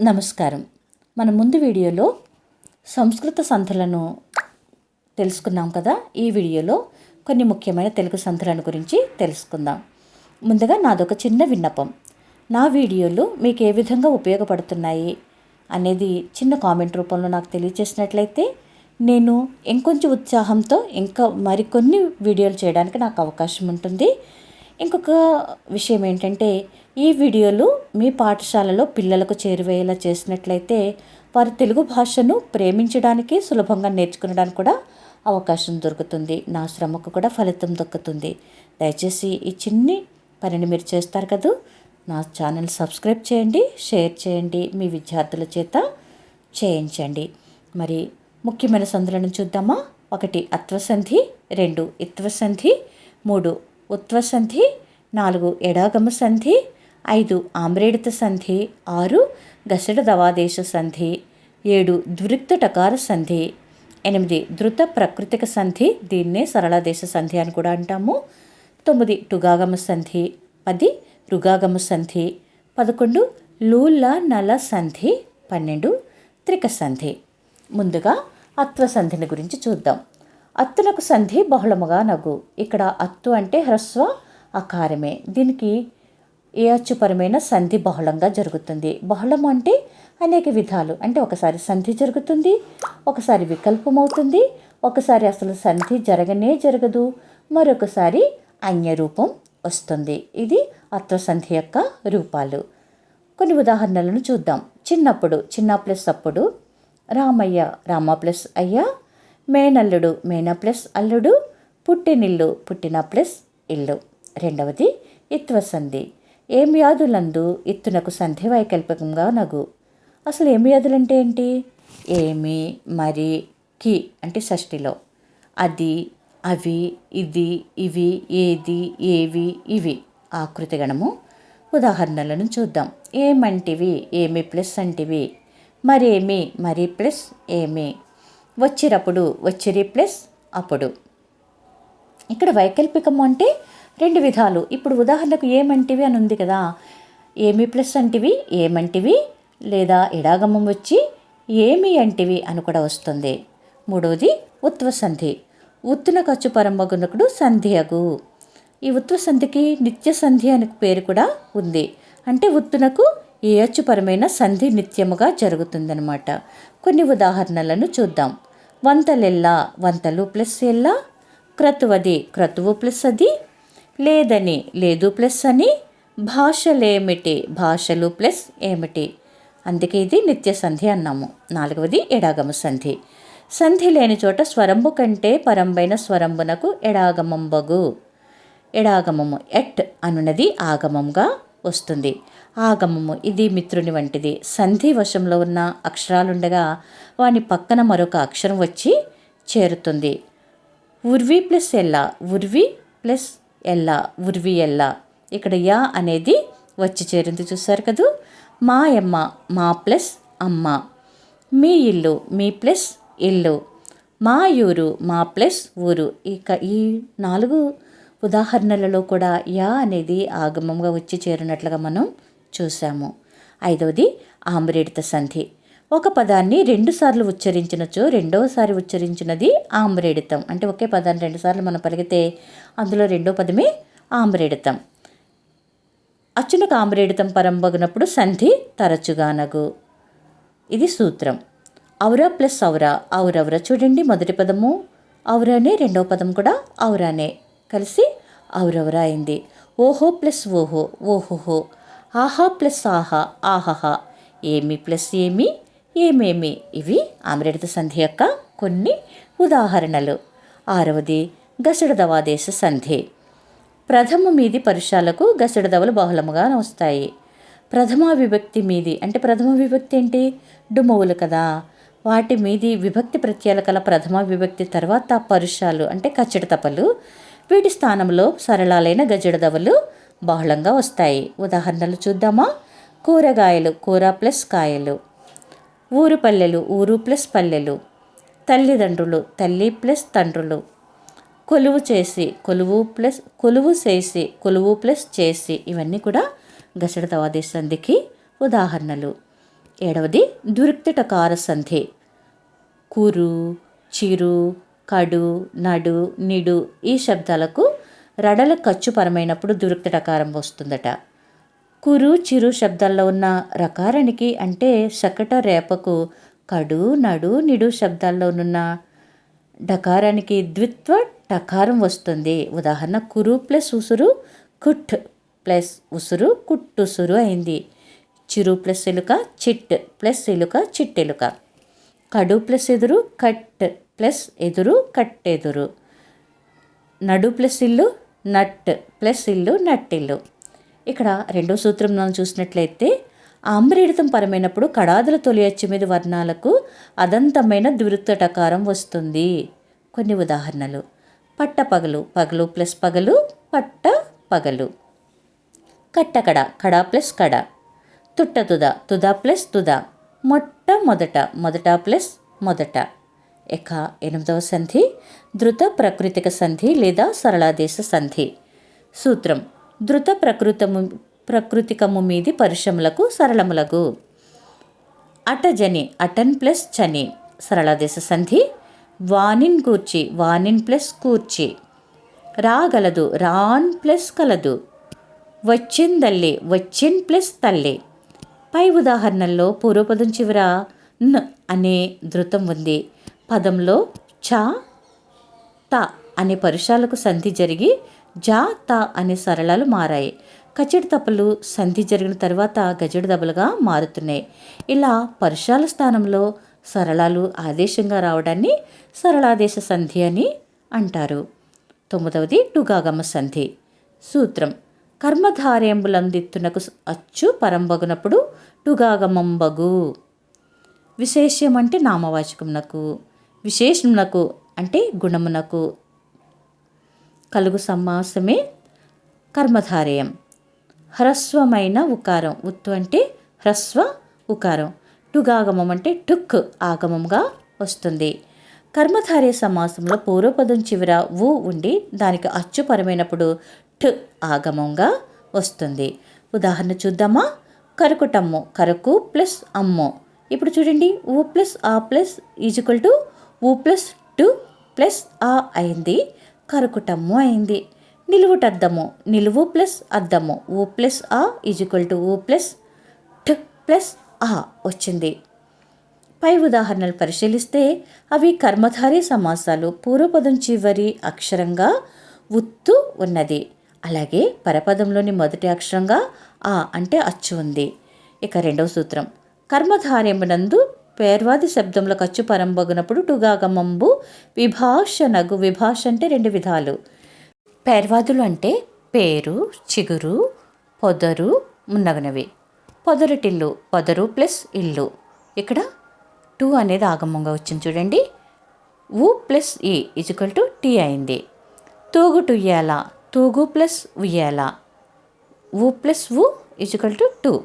నమస్కారం. మన ముందు వీడియోలో సంస్కృత సంధులను తెలుసుకున్నాం కదా? ఈ వీడియోలో కొన్ని ముఖ్యమైన తెలుగు సంధులను గురించి తెలుసుకుందాం. ముందుగా నాదొక చిన్న విన్నపం. నా వీడియోలు మీకు ఏ విధంగా ఉపయోగపడుతున్నాయి అనేది చిన్న కామెంట్ రూపంలో నాకు తెలియజేసినట్లయితే నేను ఇంకొంచెం ఉత్సాహంతో ఇంకా మరికొన్ని వీడియోలు చేయడానికి నాకు అవకాశం ఉంటుంది. ఇంకొక విషయం ఏంటంటే ఈ వీడియోలు మీ పాఠశాలలో పిల్లలకు చేరువేలా చేసినట్లయితే వారు తెలుగు భాషను ప్రేమించడానికి సులభంగా నేర్చుకునడానికి కూడా అవకాశం దొరుకుతుంది. నా శ్రమకు కూడా ఫలితం దక్కుతుంది. దయచేసి ఈ చిన్ని పనిని మీరు చేస్తారు కదా? నా ఛానల్ సబ్స్క్రైబ్ చేయండి షేర్ చేయండి మీ విద్యార్థుల చేత చేయించండి. మరి ముఖ్యమైన సంధులను చూద్దామా? ఒకటి అత్వసంధి. రెండు ఇత్వసంధి. మూడు ఉత్వసంధి నాలుగు ఎడాగమ సంధి ఐదు ఆమ్రేడిత సంధి ఆరు గసడ దవాదేశ సంధి ఏడు ద్విరుక్త టకార సంధి ఎనిమిది ధృత ప్రకృతిక సంధి దీన్నే సరళదేశ సంధి అని కూడా అంటాము. తొమ్మిది టుగాగమ సంధి పది రుగాగమ సంధి పదకొండు లూల నల సంధి పన్నెండు త్రిక సంధి. ముందుగా అత్వ సంధిని గురించి చూద్దాం. అత్తులకు సంధి బహుళముగా నగు. ఇక్కడ అత్తు అంటే హ్రస్వ అకారమే దీనికి ఏ అచ్చుపరమైన సంధి బహుళంగా జరుగుతుంది. బహుళం అంటే అనేక విధాలు. అంటే ఒకసారి సంధి జరుగుతుంది ఒకసారి వికల్పం అవుతుంది ఒకసారి అసలు సంధి జరగనే జరగదు మరొకసారి అన్యరూపం వస్తుంది. ఇది అత్వసంధి యొక్క రూపాలు. కొన్ని ఉదాహరణలను చూద్దాం. చిన్నప్పుడు చిన్న ప్లస్ అప్పుడు రామయ్య రామ ప్లస్ అయ్య మేనల్లుడు మేన ప్లస్ అల్లుడు పుట్టినిల్లు పుట్టిన ప్లస్ ఇల్లు. రెండవది ఇత్వసంధి. ఏం వ్యాధులందు ఇత్తునకు సంధి వైకల్పకంగా నగు. అసలు ఏం వ్యాధులంటే ఏంటి? ఏమి మరి కి అంటే షష్ఠిలో. అది అవి ఇది ఇవి ఏది ఏవి ఇవి. ఆకృతి గణము ఉదాహరణలను చూద్దాం. ఏమంటివి? ఏమి ప్లస్ అంటివి? మరేమి? మరి ప్లస్ ఏమి? వచ్చిరప్పుడు వచ్చిరి ప్లస్ అప్పుడు. ఇక్కడ వైకల్పికం అంటే రెండు విధాలు. ఇప్పుడు ఉదాహరణకు ఏమంటివి అని ఉంది కదా. ఏమి ప్లస్ అంటివి ఏమంటివి? లేదా ఇడాగమం వచ్చి ఏమి అంటివి అని కూడా వస్తుంది. మూడవది ఉత్వసంధి. ఉత్తున ఖర్చు పరమగునకుడు సంధ్యగు. ఈ ఉత్వ సంధికి నిత్య సంధి అని పేరు కూడా ఉంది. అంటే ఉత్తునకు ఏ అచ్చుపరమైన సంధి నిత్యముగా జరుగుతుందనమాట కొన్ని ఉదాహరణలను చూద్దాం. వంతలెల్లా వంతలు ప్లస్ ఎల్లా క్రతువది క్రతువు ప్లస్ అది లేదని లేదు ప్లస్ అని భాషలేమిటి భాషలు ప్లస్ ఏమిటి? అందుకే ఇది నిత్య సంధి అన్నాము. నాలుగవది ఎడాగమ సంధి. సంధి లేని చోట స్వరంబు కంటే పరంబైన స్వరంబునకు ఎడాగమంబగు. ఎడాగమము ఎట్ అనున్నది ఆగమంగా వస్తుంది. ఆగమము. ఇది మిత్రుని వంటిది. సంధి వశంలో ఉన్న అక్షరాలుండగా వాని పక్కన మరొక అక్షరం వచ్చి చేరుతుంది. ఉర్వి ప్లస్ ఎల్లా. ఉర్వి ప్లస్ ఎల్లా. ఉర్వి ఎల్లా. ఇక్కడ యా అనేది వచ్చి చేరింది చూసారు కదూ? మా అమ్మ మా ప్లస్ అమ్మ. మీ ఇల్లు మీ ప్లస్ ఇల్లు. మా ఊరు మా ప్లస్ ఊరు. ఇక ఈ నాలుగు ఉదాహరణలలో కూడా యా అనేది ఆగమంగా వచ్చి చేరినట్లుగా మనం చూసాము ఐదవది ఆమ్రేడిత సంధి. ఒక పదాన్ని రెండుసార్లు ఉచ్చరించినచో రెండవసారి ఉచ్చరించినది ఆమ్రేడితం. అంటే ఒకే పదాన్ని రెండుసార్లు మనం పలికితే అందులో రెండో పదమే ఆమ్రేడితం. అచ్చునకు ఆమ్రేడితం పరంబగినప్పుడు సంధి తరచుగానగు ఇది సూత్రం. ఔరా ప్లస్ ఔరా. ఔరవర చూడండి మొదటి పదము. ఔరానే రెండవ పదం కూడా ఔరానే. కలిసి ఔరవరా అయింది. ఓహో ప్లస్ ఓహో. ఓహోహో. ఆహా ప్లస్ ఆహా ఆహా ఏమి ప్లస్ ఏమి? ఏమేమి? ఇవి ఆమ్రేడిత సంధి యొక్క కొన్ని ఉదాహరణలు. ఆరవది గసడదవాదేశ సంధి. ప్రథమ మీది పరుషాలకు గసడదవలు బహుళముగా వస్తాయి ప్రథమ విభక్తి మీది అంటే ప్రథమ విభక్తి ఏంటి? డుమవులు కదా. వాటి మీది విభక్తి ప్రత్యయాల కల ప్రథమ విభక్తి తర్వాత పరుషాలు అంటే కచ్చడి తపలు. వీటి స్థానంలో సరళాలైన గజడదవలు బహుళంగా వస్తాయి. ఉదాహరణలు చూద్దామా? కూరగాయలు కూర ప్లస్ కాయలు. ఊరు పల్లెలు ఊరు ప్లస్ పల్లెలు. తల్లిదండ్రులు తల్లి ప్లస్ తండ్రులు. కొలువు చేసి కొలువు ప్లస్ కొలువు చేసి కొలువు ప్లస్ చేసి ఇవన్నీ కూడా గసడతవాది సంధికి ఉదాహరణలు. ఏడవది దురిక్తిటకార సంధి. కురు చిరు కడు నడు నిడు ఈ శబ్దాలకు రడల ఖర్చు పరమైనప్పుడు దురిక్తిటకారం వస్తుందట. కురు చిరు శబ్దాల్లో ఉన్న రకారానికి అంటే శకట రేపకు కడు నడు నిడు శబ్దాల్లో ఉన్న డకారానికి ద్విత్వ టకారం వస్తుంది. ఉదాహరణ కురు ప్లస్ ఉసురు కుట్ ప్లస్ ఉసురు కుట్టుసురు అయింది. చిరు ప్లస్ ఎలుక చిట్ ప్లస్ ఎలుక చిట్టెలుక. కడు ప్లస్ ఎదురు కట్ ప్లస్ ఎదురు కట్టెదురు. నడు ప్లస్ ఇల్లు నట్ ప్లస్ ఇల్లు నట్టిల్లు. ఇక్కడ రెండో సూత్రం మనం చూసినట్లయితే ఆమ్రీడితం పరమైనప్పుడు కడాదుల తొలి అచ్చు మీద వర్ణాలకు అదంతమైన ద్విరుక్తటకారం వస్తుంది. కొన్ని ఉదాహరణలు. పట్ట పగలు పగలు ప్లస్ పగలు పట్ట పగలు. కట్టకడ కడ ప్లస్ కడ. తుట్ట తుద తుద ప్లస్ తుద. మొట్ట మొదట మొదట ప్లస్ మొదట. ఇక ఎనిమిదవ సంధి ధృత ప్రకృతిక సంధి లేదా సరళాదేశ సంధి. సూత్రం ధృత ప్రకృతము ప్రకృతికము మీది పరుషములకు సరళములకు అటజని అటన్ ప్లస్ చని సరళాదేశ సంధి వానిన్ కూర్చి వానిన్ ప్లస్ కూర్చి. రాగలదు రాన్ ప్లస్ కలదు. వచ్చిందల్లి వచ్చిన్ ప్లస్ తల్లి. పై ఉదాహరణల్లో పూర్వపదం చివర న్ అనే ధృతం ఉంది. పదంలో చ త అనే పరుషాలకు సంధి జరిగి జా త అనే సరళాలు మారాయి. కచడి తప్పలు సంధి జరిగిన తర్వాత గజడి దెబ్బలుగా మారుతున్నాయి. ఇలా పరుషాల స్థానంలో సరళాలు ఆదేశంగా రావడాన్ని సరళాదేశ సంధి అని అంటారు. తొమ్మిదవది టుగాగమ సంధి. సూత్రం. కర్మధార్యంబులందిత్తునకు అచ్చు పరంబగునప్పుడు టుగాగమంబగు. విశేష్యం అంటే నామవాచకమునకు విశేషమునకు అంటే గుణమునకు కలుగు సమాసమే కర్మధారయం. హ్రస్వమైన ఉకారం ఉత్తు అంటే హ్రస్వ ఉకారం. టుగాగమం అంటే టుక్ ఆగమంగా వస్తుంది. కర్మధార్య సమాసంలో పూర్వపదం చివర ఊ ఉండి దానికి అచ్చుపరమైనప్పుడు ట్ ఆగమంగా వస్తుంది. ఉదాహరణ చూద్దామా? కరుకుటమ్ము కరకు ప్లస్ అమ్ము. ఇప్పుడు చూడండి ఊ ప్లస్ ఆ ప్లస్ ఈజ్వల్ టు ఊ ప్లస్ టు ప్లస్ ఆ అయింది. కరుకుటమ్ము అయింది. నిలువుటద్దము. నిలువు ప్లస్ అద్దము. ఊ ప్లస్ ఆ ఈజ్వల్ టు ఊ ప్లస్ ట్ ప్లస్ ఆ వచ్చింది. పై ఉదాహరణలు పరిశీలిస్తే అవి కర్మధారి సమాసాలు. పూర్వపదం చివరి అక్షరంగా ఉత్తు ఉన్నది. అలాగే పరపదంలోని మొదటి అక్షరంగా ఆ అంటే అచ్చు ఉంది. ఇక రెండవ సూత్రం. కర్మధార్యమునందు పేర్వాది శబ్దంలో ఖర్చు పరంబగునప్పుడు టుగాగమంబు విభాష నగు విభాష అంటే రెండు విధాలు. పేర్వాదులు అంటే పేరు చిగురు పొదరు మున్నగనవి. పొదరటిల్లు పొదరు ప్లస్ ఇల్లు. ఇక్కడ టూ అనేది ఆగమంగా వచ్చింది చూడండి. ఊ ప్లస్ ఈ ఇజుకల్ టు టీ అయింది. తూగు ఉయ్యాల తూగు ప్లస్ ఉయ్యాల ఊ ప్లస్ ఊ ఇజుకల్ టు టూ.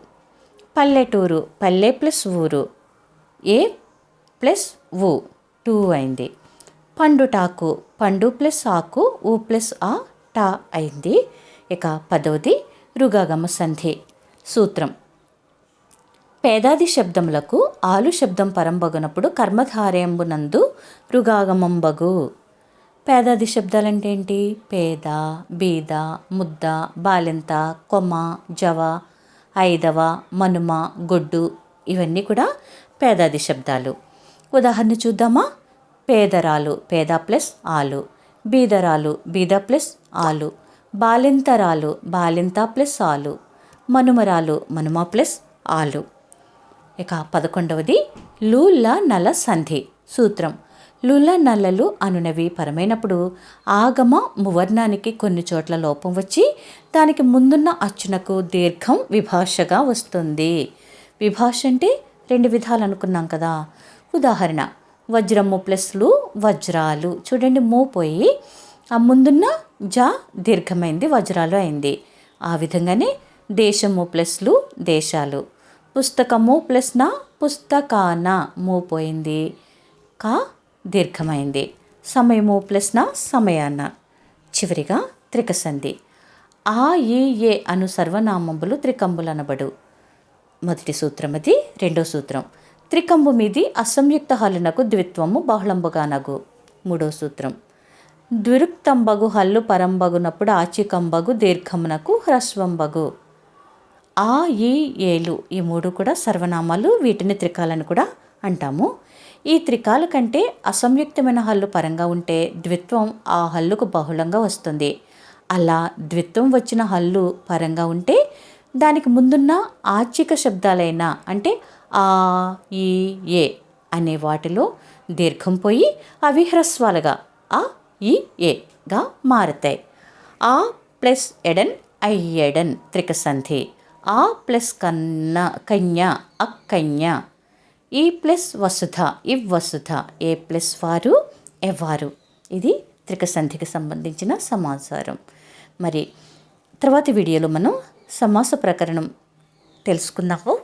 పల్లెటూరు పల్లె ప్లస్ ఊరు. ఏ ప్లస్ ఊ టూ అయింది. పండుటాకు పండు ప్లస్ ఆకు ఊ ప్లస్ ఆ టా అయింది. ఇక పదవది రుగాగమ సంధి సూత్రం. పేదాది శబ్దములకు ఆలు శబ్దం పరంబగునప్పుడు కర్మధారయంబునందు రుగాగమంబగు. పేదాది శబ్దాలంటే ఏంటి పేద బీద ముద్ద బాలింత కొమ జవ ఐదవ మనుమ గొడ్డు ఇవన్నీ కూడా పేదాది శబ్దాలు. ఉదాహరణ చూద్దామా? పేదరాలు పేద ప్లస్ ఆలు. బీదరాలు బీద ప్లస్ ఆలు. బాలింతరాలు బాలింత ప్లస్ ఆలు. మనుమరాలు మనుమ ప్లస్ ఆలు. ఇక పదకొండవది లూల నల సంధి సూత్రం. లుల నల్లలు అనునవి పరమైనప్పుడు ఆగమ మువర్ణానికి కొన్ని చోట్ల లోపం వచ్చి దానికి ముందున్న అచ్చునకు దీర్ఘం విభాషగా వస్తుంది. విభాష అంటే రెండు విధాలు అనుకున్నాం కదా. ఉదాహరణ వజ్రము ప్లస్లు వజ్రాలు. చూడండి మో పోయి ఆ ముందున్న జా దీర్ఘమైంది వజ్రాలు అయింది. ఆ విధంగానే దేశము ప్లస్లు దేశాలు. పుస్తకము ప్లస్ నా పుస్తకాన మో పోయింది. కా దీర్ఘమైంది. సమయము ప్లస్ నా సమయాన. చివరిగా త్రికసంధి. ఆ ఈ ఏ అను సర్వనామంబులు త్రికంబులు అనబడు మొదటి సూత్రం అది రెండో సూత్రం. త్రికంబు మీది అసంయుక్త హల్లునకు ద్విత్వము బహుళంబుగానగు. మూడో సూత్రం. ద్విరుక్తంబగు హల్లు పరంబగునప్పుడు ఆచికంబగు దీర్ఘమునకు హ్రస్వంబగు. ఆ ఈ ఏలు ఈ మూడు కూడా సర్వనామాలు వీటిని త్రికాలని కూడా అంటాము. ఈ త్రికాల కంటే అసంయుక్తమైన హల్లు పరంగా ఉంటే ద్విత్వం ఆ హల్లుకు బహుళంగా వస్తుంది. అలా ద్విత్వం వచ్చిన హల్లు పరంగా ఉంటే దానికి ముందున్న ఆచిక శబ్దాలైన అంటే ఆ ఈ ఏ అనే వాటిలో దీర్ఘం పోయి అవి హ్రస్వాలుగా ఆ ఈ ఏగా మారతాయి. ఆ ప్లస్ ఎడన్ అయ్యడన్ త్రికసంధి. ఆ ప్లస్ కన్న కన్య అక్కన్య. ఈ ప్లస్ వసుధ ఇవ్వసుధ ఏ ప్లస్ వారు ఎవ్వారు ఇది త్రికసంధికి సంబంధించిన సమాచారం. మరి తర్వాత వీడియోలో మనం సమాస ప్రకరణం తెలుసుకుందాము.